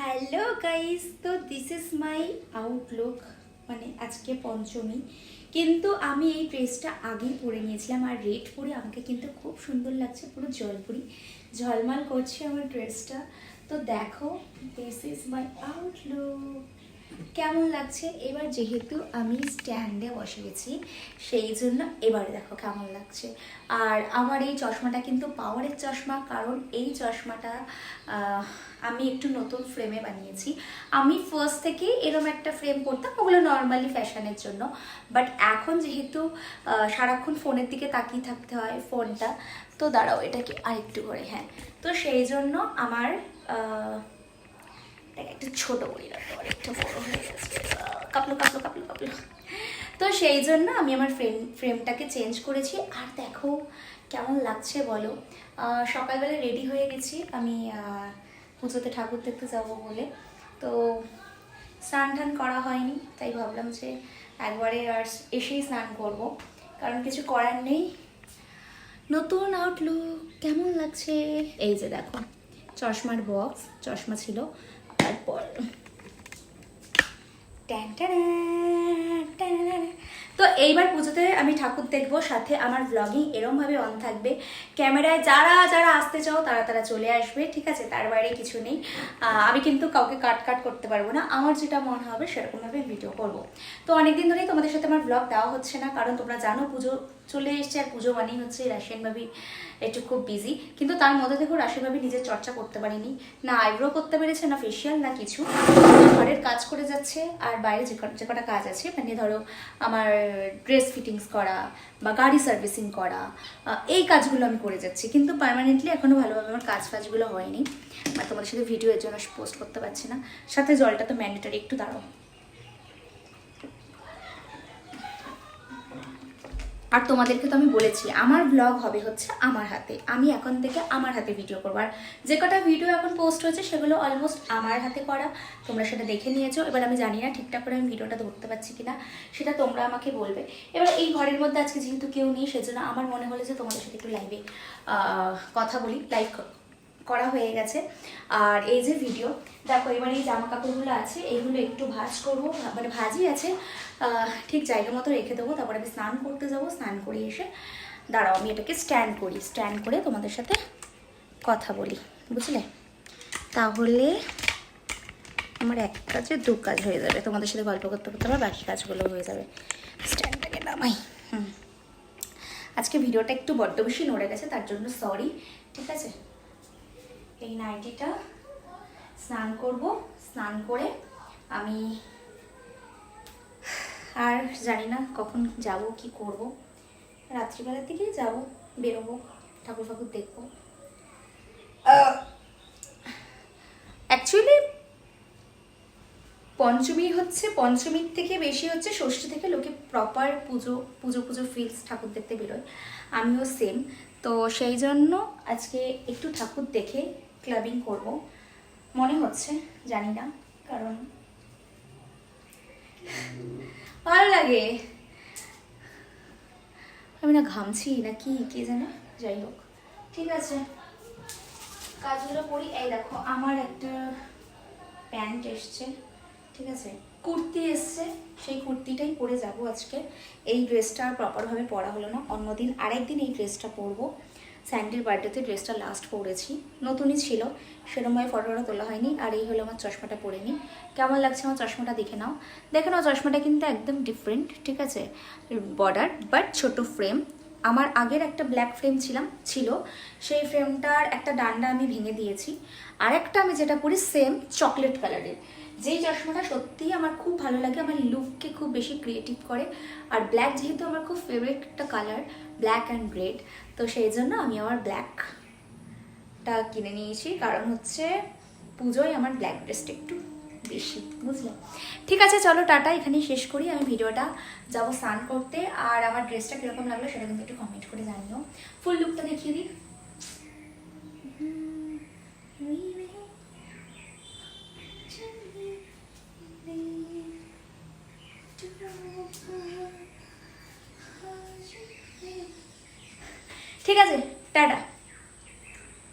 Hello guys তো this is my outlook মানে আজকে পঞ্চমী। কিন্তু আমি এই ড্রেসটা আগেই পরে নিয়েছিলাম আর রেড পরে আমাকে কিন্তু খুব সুন্দর লাগছে, পুরো জলপুরি। ঝলমাল করছে আমার ড্রেসটা। তো দেখো দিস ইজ মাই আউটলুক কেমন লাগছে? এবার যেহেতু আমি স্ট্যান্ডে বসে গেছি, সেই জন্য এবারে দেখো কেমন লাগছে। আর আমার এই চশমাটা কিন্তু পাওয়ারের চশমা, কারণ এই চশমাটা আমি একটু নতুন ফ্রেমে বানিয়েছি। আমি ফার্স্ট থেকে এরম একটা ফ্রেম করতাম, ওগুলো নর্মালি ফ্যাশনের জন্য। বাট এখন যেহেতু সারাক্ষণ ফোনের দিকে তাকিয়ে থাকতে হয় ফোনটা তো দাঁড়াও এটাকে আরেকটু করে হ্যাঁ। তো সেই জন্য আমার এটাকে একটু ছোট করি রাখতে একটু বড় হয়ে গেছে। কাপলো কাপলো কাপলো কাপলো। তো সেই জন্য আমি আমার ফ্রেম ফ্রেমটাকে চেঞ্জ করেছি। আর দেখো কেমন লাগছে বলো? সকালবেলা রেডি হয়ে গেছি। আমি পুজোতে ঠাকুর দেখতে যাব বলে। তো স্নান টান করা হয়নি, তাই ভাবলাম যে একবারে আর এসেই স্নান করব। কারণ কিছু করার নেই। নতুন আউটলুক কেমন লাগছে? এই যে দেখো, চশমার বক্স চশমা ছিল। তারপর ট্যান ট্যান ট্যান। তো এইবার পুজোতে আমি ঠাকুর দেখব, সাথে আমার ব্লগিং এরমভাবে অন থাকবে। ক্যামেরায় যারা যারা আসতে চাও, তারা তারা চলে আসবে, ঠিক আছে? তার বাইরে কিছু নেই। আমি কিন্তু কাউকে কাট কাট করতে পারব না। আমার যেটা মনে হবে, সেরকমভাবে ভিডিও করব। তো অনেকদিন ধরেই তোমাদের সাথে আমার ব্লগ দেওয়া হচ্ছে না, কারণ তোমরা জানো পুজো চলে এসছে, আর পুজো মানেই হচ্ছে রাশিয়ান ভাবি একটু খুব বিজি কিন্তু তার মধ্যে থেকেও রাশিয়ান ভাবি নিজের চর্চা করতে পারিনি। না আইব্রো করতে পেরেছে, না ফেসিয়াল না কিছু। ঘরের কাজ করে যাচ্ছে, আর বাইরে যে কটা কাজ আছে মানে ধরো আমার ড্রেস ফিটিংস করা বা গাড়ি সার্ভিসিং করা এই কাজগুলো আমি করে যাচ্ছি। কিন্তু পারমানেন্টলি এখনও ভালোভাবে আমার কাজ ফাজগুলো হয়নি। আর তোমাদের সাথে ভিডিও এর জন্য পোস্ট করতে পারছি না। সাথে জলটা তো ম্যান্ডেটারি একটু দাঁড়াও। আর তোমাদেরকে তো আমি বলেছি, আমার ব্লগ হবে হচ্ছে আমার হাতে। আমি এখন থেকে আমার হাতে ভিডিও করব। আর যে কটা ভিডিও এখন পোস্ট হয়েছে, সেগুলো অলমোস্ট আমার হাতে করা। তোমরা সেটা দেখে নিয়েছো। এবার আমি জানি না ঠিকঠাক করে আমি ভিডিওটা ধরতে পারছি কিনা, সেটা তোমরা আমাকে বলবে। এবার এই ঘরের মধ্যে আজকে যেহেতু কেউ নেই, সেজন্য আমার মনে হলো যে তোমাদের সাথে একটু লাইভে কথা বলি লাইভ করা হয়ে গেছে। আর এই যে ভিডিও দেখো এবার এই জামা কাপড়গুলো আছে এইগুলো একটু ভাজ করব মানে ভাজি আছে ঠিক জায়গা মতো রেখে দেবো, তারপরে আমি স্নান করতে যাব, স্নান করে এসে দাঁড়াও, আমি এটাকে স্ট্যান্ড করি স্ট্যান্ড করে তোমাদের সাথে কথা বলি, বুঝলে? তাহলে আমার এক কাজে দু কাজ হয়ে যাবে, তোমাদের সাথে গল্প করতে করতে আমার বাকি কাজগুলো হয়ে যাবে। স্ট্যান্ডটাকে নামাই, হুম। আজকে ভিডিওটা একটু বড্ড বেশি নড়ে গেছে, তার জন্য সরি ঠিক আছে? এই নাইটিটা স্নান করব, স্নান করে আমি আর জানি না কখন যাব, কি করব। রাত্রিবেলার দিকেই যাব, বেরোবো ঠাকুর ফাকুর দেখব। অ্যাকচুয়ালি পঞ্চমী হচ্ছে, পঞ্চমীর থেকে বেশি হচ্ছে, ষষ্ঠী থেকে লোকে প্রপার পুজো পুজো পুজো ফিলস ঠাকুর দেখতে বেরোয়। আমিও সেম তো সেই জন্য আজকে একটু ঠাকুর দেখে ক্লাবিং করব। মনে হচ্ছে, জানি না, কারণ ভালো লাগে। আমি না ঘামছি, না কি, কে জানে? যাই হোক। ঠিক আছে। কাজগুলো করি। এই দেখো, আমার একটা প্যান্ট এসছে। ঠিক আছে? কুর্তি এসছে। সেই কুর্তিটাই পরে যাব আজকে। এই ড্রেসটা আর প্রপারভাবে পরা হলো না। অন্যদিন আরেকদিন এই ড্রেসটা পরবো। স্যান্ডির বার্থডেতে ড্রেসটা লাস্ট পরেছি। নতুনই ছিল সেরকমভাবে ফটোটা তোলা হয়নি, আর এই হলো আমার চশমাটা পরে নিই। কেমন লাগছে আমার চশমাটা দেখে নাও। দেখে নাও, চশমাটা কিন্তু একদম ডিফারেন্ট ঠিক আছে? বর্ডার বাট ছোট ফ্রেম আমার আগের একটা ব্ল্যাক ফ্রেম ছিলাম, ছিল। সেই ফ্রেমটার একটা ডান্ডা আমি ভেঙে দিয়েছি। আর একটা আমি যেটা পরি সেম চকলেট কালারের যেই চশমাটা সত্যিই আমার খুব ভালো লাগে, আমার লুককে খুব বেশি ক্রিয়েটিভ করে। আর ব্ল্যাক যেহেতু আমার খুব ফেভারিট একটা কালার ব্ল্যাক অ্যান্ড রেড তো সেই জন্য আমি আমার ব্ল্যাকটা কিনে নিয়েছি। কারণ হচ্ছে পুজোয় আমার ব্ল্যাক ড্রেসটা একটু বেশি বুঝলাম ঠিক আছে, চলো টাটা, এখানেই শেষ করি। আমি ভিডিওটা যাব স্নান করতে। আর আমার ড্রেসটা কীরকম লাগল সেটা কিন্তু একটু কমেন্ট করে জানিও। ফুল লুকটা দেখিয়ে দিই। ঠিক আছে টাটা।